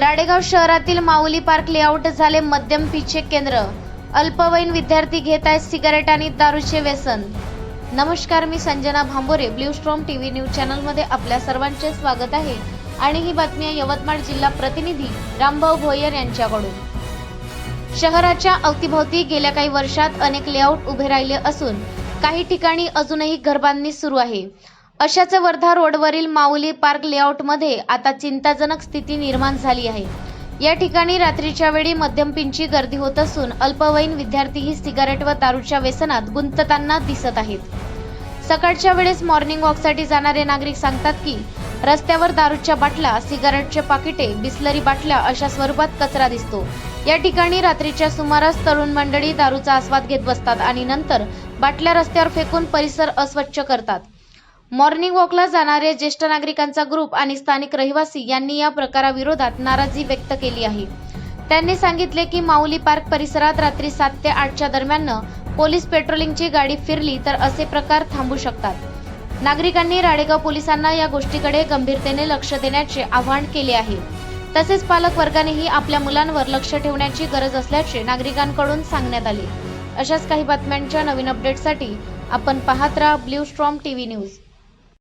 राडेगाव शहरातील माऊली park layout झाले मध्यम पीचे केंद्र. अल्पवयीन विद्यार्थी घेत आहेत सिगारेट आणि दारूचे व्यसन. नमस्कार मी Sanjana Bhambore Blue Storm TV news चॅनलमध्ये आपल्या सर्वांचे स्वागत आहे. आणि ही बातमी आहे यवतमाळ जिल्हा प्रतिनिधी रामभाऊ भोयर यांच्याकडून. शहराच्या अवतीभोवती गेल्या काही वर्षात अनेक लेआउट उभे राहिले असून काही ठिकाणी अजूनही घरबांधणी सुरू आहे. अशाच वर्धा रोडवरील माऊली पार्क लेआउटमध्ये आता चिंताजनक स्थिती निर्माण झाली आहे. या ठिकाणी रात्रीच्या वेळी मध्यमपिंची गर्दी होत असून अल्पवयीन विद्यार्थीही सिगारेट व दारूच्या व्यसनात गुंतताना दिसत आहेत. सकाळच्या वेळेस मॉर्निंग वॉकसाठी जाणारे नागरिक सांगतात की रस्त्यावर दारूच्या बाटल्या सिगारेटचे पाकिटे बिस्लरी बाटल्या अशा स्वरूपात कचरा दिसतो. या ठिकाणी रात्रीच्या सुमारास तरुण मंडळी दारूचा आस्वाद घेत बसतात आणि नंतर बाटल्या रस्त्यावर फेकून परिसर अस्वच्छ करतात. मॉर्निंग वॉकला जाणारे ज्येष्ठ नागरिकांचा ग्रुप आणि स्थानिक रहिवासी यांनी या प्रकाराविरोधात नाराजी व्यक्त केली आहे. त्यांनी सांगितले की माऊली पार्क परिसरात रात्री सात ते आठच्या दरम्यान पोलीस पेट्रोलिंगची गाडी फिरली तर असे प्रकार थांबू शकतात. नागरिकांनी राडेगाव पोलिसांना या गोष्टीकडे गंभीरतेने लक्ष देण्याचे आवाहन केले आहे. तसेच पालक वर्गानेही आपल्या मुलांवर लक्ष ठेवण्याची गरज असल्याचे नागरिकांकडून सांगण्यात आले. अशाच काही बातम्यांच्या नवीन अपडेटसाठी आपण पाहत राहा ब्ल्यू स्ट्रॉम टीव्ही न्यूज.